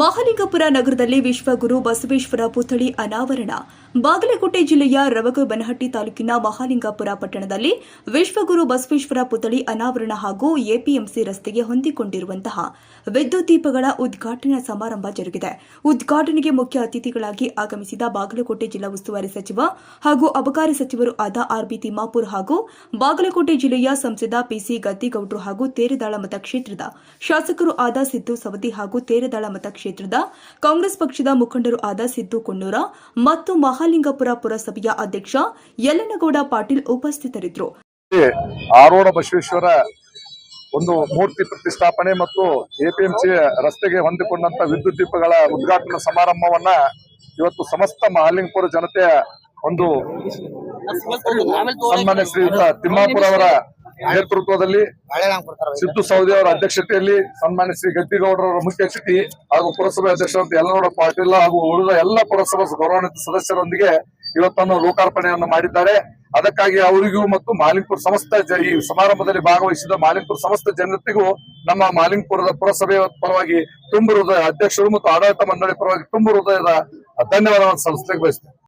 ಮಹಾಲಿಂಗಪುರ ನಗರದಲ್ಲಿ ವಿಶ್ವಗುರು ಬಸವೇಶ್ವರ ಪುತ್ಥಳಿ ಅನಾವರಣ. ಬಾಗಲಕೋಟೆ ಜಿಲ್ಲೆಯ ರವಗಬನಹಟ್ಟಿ ತಾಲೂಕಿನ ಮಹಾಲಿಂಗಪುರ ಪಟ್ಟಣದಲ್ಲಿ ವಿಶ್ವಗುರು ಬಸವೇಶ್ವರ ಪುತ್ಥಳಿ ಅನಾವರಣ ಹಾಗೂ ಎಪಿಎಂಸಿ ರಸ್ತೆಗೆ ಹೊಂದಿಕೊಂಡಿರುವಂತಹ ವಿದ್ಯುತ್ ದೀಪಗಳ ಉದ್ಘಾಟನಾ ಸಮಾರಂಭ ಜರುಗಿದೆ. ಉದ್ಘಾಟನೆಗೆ ಮುಖ್ಯ ಅತಿಥಿಗಳಾಗಿ ಆಗಮಿಸಿದ ಬಾಗಲಕೋಟೆ ಜಿಲ್ಲಾ ಉಸ್ತುವಾರಿ ಸಚಿವ ಹಾಗೂ ಅಬಕಾರಿ ಸಚಿವರು ಆದ ಆರ್ಬಿ ತಿಮ್ಮಾಪುರ್ ಹಾಗೂ ಬಾಗಲಕೋಟೆ ಜಿಲ್ಲೆಯ ಸಂಸದ ಪಿಸಿ ಗದ್ದಿಗೌಡರು ಹಾಗೂ ತೇರದಾಳ ಮತಕ್ಷೇತ್ರದ ಶಾಸಕರು ಆದ ಸಿದ್ದು ಸವದಿ ಹಾಗೂ ತೇರದಾಳ ಮತಕ್ಷೇತ್ರದ ಕಾಂಗ್ರೆಸ್ ಪಕ್ಷದ ಮುಖಂಡರು ಆದ ಸಿದ್ದು ಕೊಣ್ಣೂರ ಮತ್ತು ಮಹಾಲಿಂಗಪುರ ಪುರಸಭೆಯ ಅಧ್ಯಕ್ಷ ಯಲ್ಲನಗೌಡ ಪಾಟೀಲ್ ಉಪಸ್ಥಿತರಿದ್ದರು. ಆರೋಡ ಬಸವೇಶ್ವರ ಒಂದು ಮೂರ್ತಿ ಪ್ರತಿಷ್ಠಾಪನೆ ಮತ್ತು ಎಪಿಎಂಸಿ ರಸ್ತೆಗೆ ಹೊಂದಿಕೊಂಡಂತ ವಿದ್ಯುತ್ ದೀಪಗಳ ಉದ್ಘಾಟನಾ ಸಮಾರಂಭವನ್ನ ಇವತ್ತು ಸಮಸ್ತ ಮಹಾಲಿಂಗಪುರ ಜನತೆಯ ಒಂದು ಸನ್ಮಾನ್ಯ ಶ್ರೀಯುತ ತಿಮ್ಮಾಪುರ ಅವರ ನೇತೃತ್ವದಲ್ಲಿ ಸಿದ್ದು ಸೌದಿ ಅವರ ಅಧ್ಯಕ್ಷತೆಯಲ್ಲಿ ಸನ್ಮಾನ್ಯ ಶ್ರೀ ಗದ್ದಿಗೌಡರವರ ಮುಖ್ಯ ಅತಿಥಿ ಹಾಗೂ ಪುರಸಭೆ ಅಧ್ಯಕ್ಷರಂತೆ ಯಲ್ಲನಗೌಡ ಪಾಟೀಲ್ ಹಾಗೂ ಉಳಿದ ಎಲ್ಲ ಪುರಸಭಾ ಗೌರವಾನ್ವಿತ ಸದಸ್ಯರೊಂದಿಗೆ ಇವತ್ತನ್ನು ಲೋಕಾರ್ಪಣೆಯನ್ನು ಮಾಡಿದ್ದಾರೆ. ಅದಕ್ಕಾಗಿ ಅವರಿಗೂ ಮತ್ತು ಮಾಲಿಂಗ್ಪುರ ಸಮಸ್ತ ಈ ಸಮಾರಂಭದಲ್ಲಿ ಭಾಗವಹಿಸಿದ ಮಾಲಿಂಗ್ಪುರ ಸಮಸ್ತ ಜನತೆಗೂ ನಮ್ಮ ಮಾಲಿಂಗ್ಪುರದ ಪುರಸಭೆಯ ಪರವಾಗಿ ತುಂಬ ಹೃದಯ ಅಧ್ಯಕ್ಷರು ಮತ್ತು ಆಡಳಿತ ಮಂಡಳಿ ಪರವಾಗಿ ತುಂಬು ಹೃದಯದ ಧನ್ಯವಾದವನ್ನು ಸಂಸ್ಥೆಗೆ ಬಯಸ್ತೇನೆ.